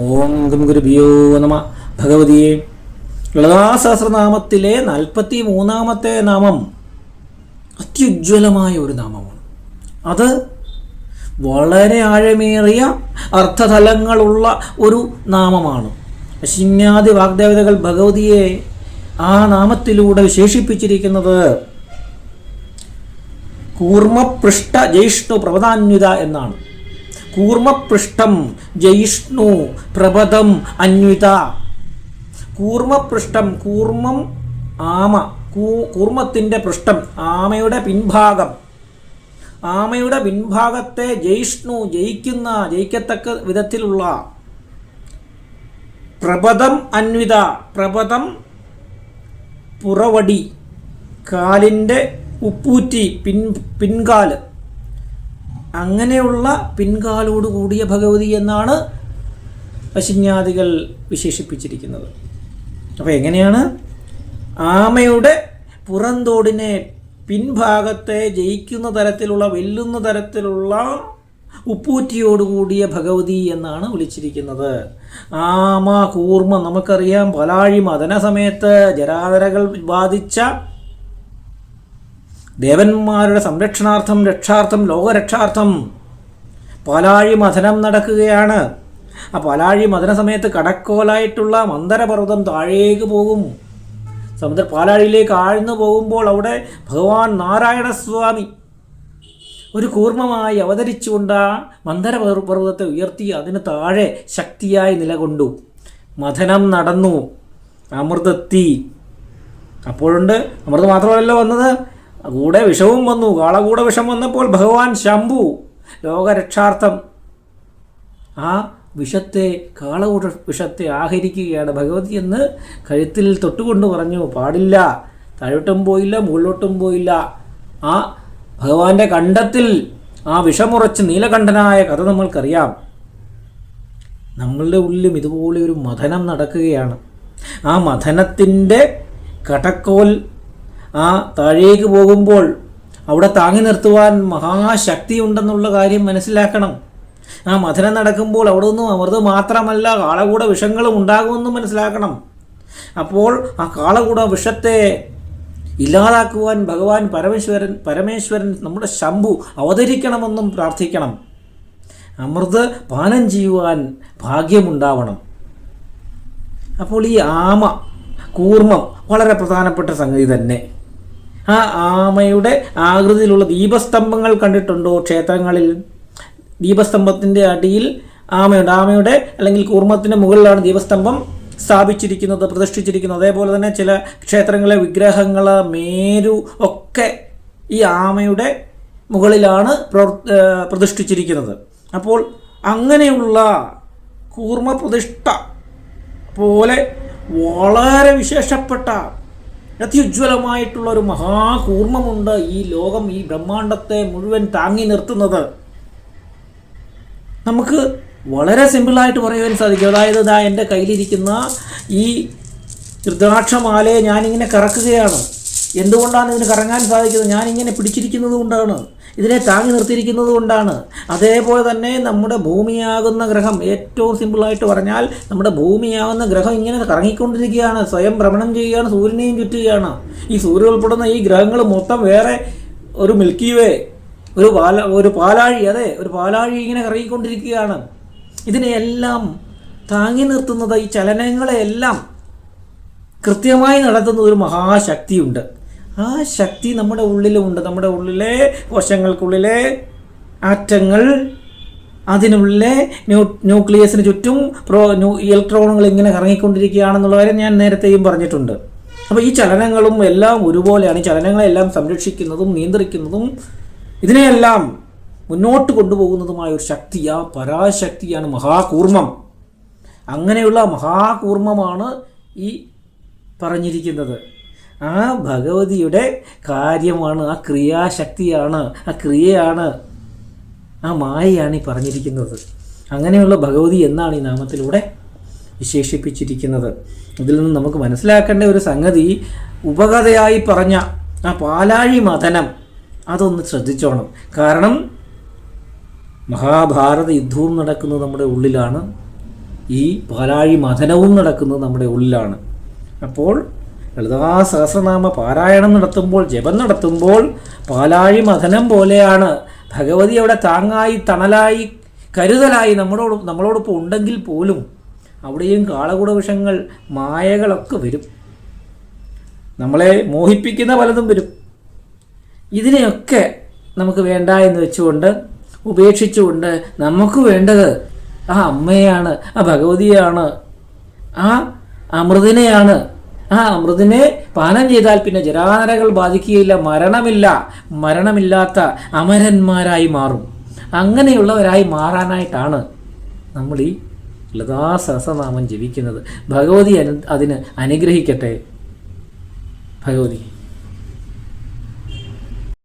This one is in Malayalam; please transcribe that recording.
ഓം ഗം ഗുരുഭ്യോ നമ. ഭഗവതിയെ ലളിതാസഹസ്രനാമത്തിലെ നാൽപ്പത്തി മൂന്നാമത്തെ നാമം അത്യുജ്വലമായ ഒരു നാമമാണ്. അത് വളരെ ആഴമേറിയ അർത്ഥതലങ്ങളുള്ള ഒരു നാമമാണ്. അശിന്യാദി വാഗ്ദേവതകൾ ഭഗവതിയെ ആ നാമത്തിലൂടെ വിശേഷിപ്പിച്ചിരിക്കുന്നത് കൂർമ്മപൃഷ്ഠ ജ്യേഷ്ഠു പ്രവതാന്യുത എന്നാണ്. കൂർമ്മപൃഷ്ടം ജയിഷ്ണു പ്രപദം അന്വിത. കൂർമ്മപൃഷ്ടം കൂർമ്മം ആമ കൂർമ്മത്തിന്റെ പൃഷ്ഠം ആമയുടെ പിൻഭാഗം. ആമയുടെ പിൻഭാഗത്തെ ജയിഷ്ണു ജയിക്കുന്ന ജയിക്കത്തക്ക വിധത്തിലുള്ള പ്രപദം അന്വിത പ്രപദം പുറവടി കാലിന്റെ ഉപ്പൂറ്റി പിൻ പിൻകാൽ. അങ്ങനെയുള്ള പിൻകാലോട് കൂടിയ ഭഗവതി എന്നാണ് അശിന്യാദികൾ വിശേഷിപ്പിച്ചിരിക്കുന്നത്. അപ്പോൾ എങ്ങനെയാണ്? ആമയുടെ പുറന്തോടിനെ പിൻഭാഗത്തെ ജയിക്കുന്ന തരത്തിലുള്ള വെല്ലുന്ന തരത്തിലുള്ള ഉപ്പൂറ്റിയോടുകൂടിയ ഭഗവതി എന്നാണ് വിളിച്ചിരിക്കുന്നത്. ആമ കൂർമ്മ നമുക്കറിയാം. പലാഴി മദന സമയത്ത് ജരാതരകൾ ബാധിച്ച ദേവന്മാരുടെ സംരക്ഷണാർത്ഥം രക്ഷാർത്ഥം ലോകരക്ഷാർത്ഥം. പാലാഴി മഥനം നടക്കുകയാണ്. ആ പാലാഴി മഥന സമയത്ത് കടക്കോലായിട്ടുള്ള മന്ദരപർവതം താഴേക്ക് പോകും. സമുദ്ര പാലാഴിയിലേക്ക് ആഴ്ന്നു പോകുമ്പോൾ അവിടെ ഭഗവാൻ നാരായണസ്വാമി ഒരു കൂർമ്മമായി അവതരിച്ചുകൊണ്ട് ആ മന്ദര പർവതത്തെ ഉയർത്തി അതിന് താഴെ ശക്തിയായി നിലകൊണ്ടു. മഥനം നടന്നു. അമൃതത്തി. അപ്പോഴുണ്ട് അമൃത് മാത്രമല്ലല്ലോ വന്നത്. കൂടെ വിഷവും വന്നു കാളകൂടെ വിഷം വന്നപ്പോൾ ഭഗവാൻ ശംഭു ലോകരക്ഷാർത്ഥം ആ വിഷത്തെ കാളകൂട വിഷത്തെ ആഹരിക്കുകയാണ്. ഭഗവതി എന്ന് കഴുത്തിൽ തൊട്ടുകൊണ്ട് പറഞ്ഞു പാടില്ല താഴോട്ടും പോയില്ല മുകളിലോട്ടും പോയില്ല. ആ ഭഗവാന്റെ കണ്ടത്തിൽ ആ വിഷമുറച്ച് നീലകണ്ഠനായ കഥ നമ്മൾക്കറിയാം. നമ്മളുടെ ഉള്ളിലും ഇതുപോലെ ഒരു മഥനം നടക്കുകയാണ്. ആ മഥനത്തിന്റെ കടക്കോൽ ആ താഴേക്ക് പോകുമ്പോൾ അവിടെ താങ്ങി നിർത്തുവാൻ മഹാശക്തി ഉണ്ടെന്നുള്ള കാര്യം മനസ്സിലാക്കണം. ആ മഥനം നടക്കുമ്പോൾ അവിടെ നിന്നും അമൃത് മാത്രമല്ല കാളകൂട വിഷങ്ങളും ഉണ്ടാകുമെന്നും മനസ്സിലാക്കണം. അപ്പോൾ ആ കാളകൂട വിഷത്തെ ഇല്ലാതാക്കുവാൻ ഭഗവാൻ പരമേശ്വരൻ പരമേശ്വരൻ നമ്മുടെ ശംഭു അവതരിക്കണമെന്നും പ്രാർത്ഥിക്കണം. അമൃത് പാനം ചെയ്യുവാൻ ഭാഗ്യമുണ്ടാവണം. അപ്പോൾ ഈ ആമ കൂർമ്മം വളരെ പ്രധാനപ്പെട്ട സംഗതി തന്നെ. ആ ആമയുടെ ആകൃതിയിലുള്ള ദീപസ്തംഭങ്ങൾ കണ്ടിട്ടുണ്ടോ ക്ഷേത്രങ്ങളിൽ? ദീപസ്തംഭത്തിന്റെ അടിയിൽ ആമയുണ്ട്. ആമയുടെ അല്ലെങ്കിൽ കൂർമ്മത്തിന്റെ മുകളിലാണ് ദീപസ്തംഭം സ്ഥാപിച്ചിരിക്കുന്നത് പ്രതിഷ്ഠിച്ചിരിക്കുന്നത്. അതേപോലെ തന്നെ ചില ക്ഷേത്രങ്ങളെ വിഗ്രഹങ്ങൾ മേരു ഒക്കെ ഈ ആമയുടെ മുകളിലാണ് പ്രതിഷ്ഠിച്ചിരിക്കുന്നത്. അപ്പോൾ അങ്ങനെയുള്ള കൂർമ്മ പ്രതിഷ്ഠ പോലെ വളരെ വിശേഷപ്പെട്ട അത്യുജ്വലമായിട്ടുള്ള ഒരു മഹാകൂർമ്മമുണ്ട് ഈ ലോകം ഈ ബ്രഹ്മാണ്ടത്തെ മുഴുവൻ താങ്ങി നിർത്തുന്നത്. നമുക്ക് വളരെ സിമ്പിളായിട്ട് പറയുവാൻ സാധിക്കും. അതായത് ഇതാ എന്റെ കയ്യിലിരിക്കുന്ന ഈ രുദ്രാക്ഷമാലയെ ഞാനിങ്ങനെ കറക്കുകയാണ്. എന്തുകൊണ്ടാണ് ഇതിന് കറങ്ങാൻ സാധിക്കുന്നത്? ഞാനിങ്ങനെ പിടിച്ചിരിക്കുന്നത് കൊണ്ടാണ് ഇതിനെ താങ്ങി നിർത്തിയിരിക്കുന്നത് കൊണ്ടാണ്. അതേപോലെ തന്നെ നമ്മുടെ ഭൂമിയാകുന്ന ഗ്രഹം ഏറ്റവും സിമ്പിളായിട്ട് പറഞ്ഞാൽ നമ്മുടെ ഭൂമിയാകുന്ന ഗ്രഹം ഇങ്ങനെ കറങ്ങിക്കൊണ്ടിരിക്കുകയാണ്. സ്വയം ഭ്രമണം ചെയ്യുകയാണ് സൂര്യനെയും ചുറ്റുകയാണ്. ഈ സൂര്യ ഉൾപ്പെടുന്ന ഈ ഗ്രഹങ്ങൾ മൊത്തം വേറെ ഒരു മിൽക്കി വേ ഒരു പാല ഒരു പാലാഴി അതെ ഒരു പാലാഴി ഇങ്ങനെ കറങ്ങിക്കൊണ്ടിരിക്കുകയാണ്. ഇതിനെയെല്ലാം താങ്ങി നിർത്തുന്നത് ഈ ചലനങ്ങളെയെല്ലാം കൃത്യമായി നടത്തുന്ന ഒരു മഹാശക്തിയുണ്ട്. ആ ശക്തി നമ്മുടെ ഉള്ളിലുമുണ്ട് നമ്മുടെ ഉള്ളിലെ കോശങ്ങൾക്കുള്ളിലെ ആറ്റങ്ങൾ അതിനുള്ളിലെ ന്യൂ ന്യൂക്ലിയസിന് ചുറ്റും പ്രോ ഇലക്ട്രോണുകൾ ഇങ്ങനെ കറങ്ങിക്കൊണ്ടിരിക്കുകയാണെന്നുള്ള കാര്യം ഞാൻ നേരത്തെയും പറഞ്ഞിട്ടുണ്ട്. അപ്പോൾ ഈ ചലനങ്ങളും എല്ലാം ഒരുപോലെയാണ്. ഈ ചലനങ്ങളെല്ലാം സംരക്ഷിക്കുന്നതും നിയന്ത്രിക്കുന്നതും ഇതിനെയെല്ലാം മുന്നോട്ട് കൊണ്ടുപോകുന്നതുമായ ഒരു ശക്തി ആ പരാശക്തിയാണ് മഹാകൂർമ്മം. അങ്ങനെയുള്ള മഹാകൂർമ്മമാണ് ഈ പറഞ്ഞിരിക്കുന്നത്. ആ ഭഗവതിയുടെ കാര്യമാണ് ആ ക്രിയാശക്തിയാണ് ആ ക്രിയയാണ് ആ മായയാണ് ഈ പറഞ്ഞിരിക്കുന്നത്. അങ്ങനെയുള്ള ഭഗവതി എന്നാണ് ഈ നാമത്തിലൂടെ വിശേഷിപ്പിച്ചിരിക്കുന്നത്. ഇതിൽ നിന്ന് നമുക്ക് മനസ്സിലാക്കേണ്ട ഒരു സംഗതി ഉപകഥയായി പറഞ്ഞ ആ പാലാഴി മഥനം അതൊന്ന് ശ്രദ്ധിച്ചോണം. കാരണം മഹാഭാരത യുദ്ധവും നടക്കുന്നത് നമ്മുടെ ഉള്ളിലാണ് ഈ പാലാഴി മഥനവും നടക്കുന്നത് നമ്മുടെ ഉള്ളിലാണ്. അപ്പോൾ ലളിതാ സഹസ്രനാമ പാരായണം നടത്തുമ്പോൾ ജപം നടത്തുമ്പോൾ പാലാഴി മഥനം പോലെയാണ്. ഭഗവതി അവിടെ താങ്ങായി തണലായി കരുതലായി നമ്മളോട് നമ്മളോടൊപ്പം ഉണ്ടെങ്കിൽ പോലും അവിടെയും കാളകൂട വിഷങ്ങൾ മായകളൊക്കെ വരും. നമ്മളെ മോഹിപ്പിക്കുന്ന പലതും വരും. ഇതിനെയൊക്കെ നമുക്ക് വേണ്ട എന്ന് വെച്ചുകൊണ്ട് ഉപേക്ഷിച്ചുകൊണ്ട് നമുക്ക് വേണ്ടത് ആ അമ്മയാണ് ആ ഭഗവതിയാണ് ആ അമൃതിനെയാണ്. ആ അമൃതിനെ പാനം ചെയ്താൽ പിന്നെ ജരാനരകൾ ബാധിക്കുകയില്ല മരണമില്ല. മരണമില്ലാത്ത അമരന്മാരായി മാറും. അങ്ങനെയുള്ളവരായി മാറാനായിട്ടാണ് നമ്മൾ ഈ ലതാ സഹസ്രനാമം ജപിക്കുന്നത്. ഭഗവതി അതിന് അനുഗ്രഹിക്കട്ടെ? ഭഗവതി.